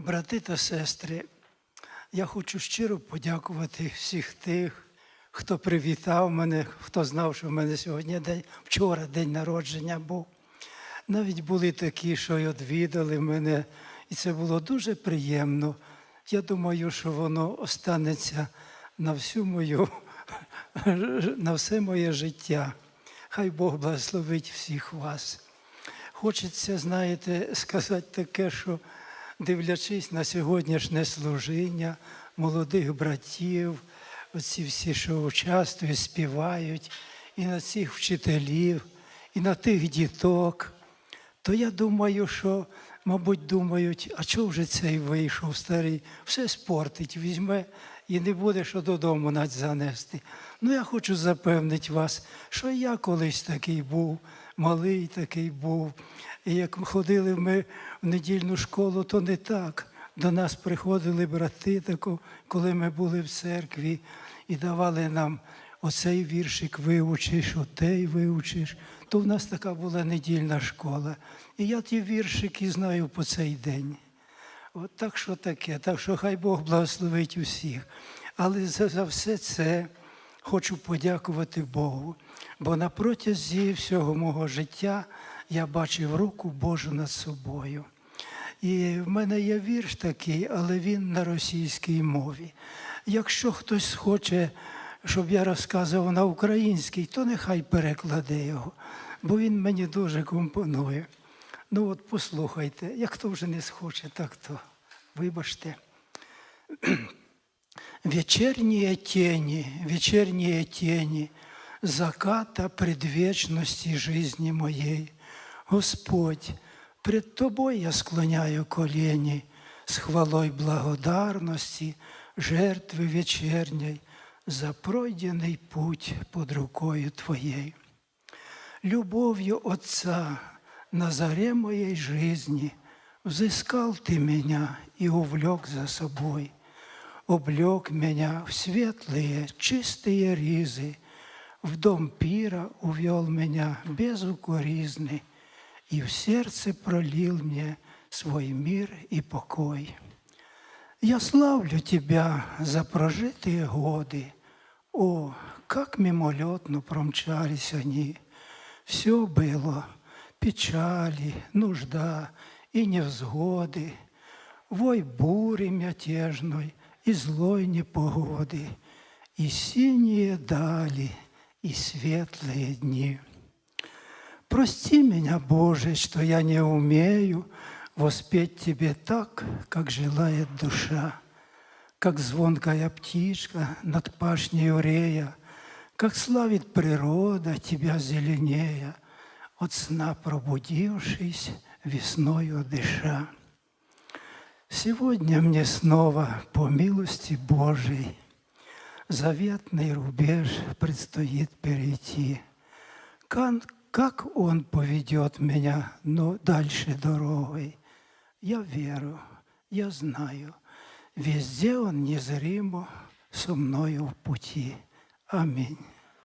Брати та сестри, я хочу щиро подякувати всіх тих, хто привітав мене, хто знав, що в мене сьогодні день, вчора день народження був. Навіть були такі, що й відвідали мене, і це було дуже приємно. Я думаю, що воно останеться на всю мою, на все моє життя. Хай Бог благословить всіх вас. Хочеться, знаєте, сказати таке, що дивлячись на сьогоднішнє служіння молодих братів, оці всі, що участвують, співають, і на цих вчителів, і на тих діток, то я думаю, що, мабуть, думають, а чого вже цей вийшов старий, все спортить, візьме і не буде що додому навіть занести. Ну, я хочу запевнити вас, що я колись такий був, малий такий був. І як ходили ми в недільну школу, то не так. До нас приходили брати, коли ми були в церкві, і давали нам оцей віршик вивчиш, отей вивчиш. То в нас така була недільна школа. І я ті віршики знаю по цей день. От так що таке, так що хай Бог благословить усіх. Але за, за все це хочу подякувати Богу, бо на протязі всього мого життя я бачив руку Божу над собою. І в мене є вірш такий, але він на російській мові. Якщо хтось хоче, щоб я розказував на українській, то нехай перекладе його, бо він мені дуже компонує. Ну от послухайте, як хто вже не схоче, так то вибачте. Вечерние тени, вечерние тени заката предвечности жизни моей. Господь, пред Тобой я склоняю колени с хвалой благодарности, жертвы вечерней за пройденный путь под рукою Твоей. Любовью Отца на заре моей жизни взыскал Ты меня и увлек за собой, облег меня в светлые, чистые ризы, в дом пира увел меня без укоризны и в сердце пролил мне свой мир и покой. Я славлю Тебя за прожитые годы. О, как мимолетно промчались они. Все было печали, нужда и невзгоды, Вой бури мятежной и злой непогоды, И синие дали, и светлые дни. Прости меня, Боже, что я не умею воспеть Тебе так, как желает душа, как звонкая птичка над пашней урея, как славит природа Тебя зеленея, от сна пробудившись, весною дыша. Сегодня мне снова, по милости Божией, заветный рубеж предстоит перейти. Как Он поведет меня но дальше дорогой, я верю, я знаю, везде Он незримо со мною в пути. Аминь.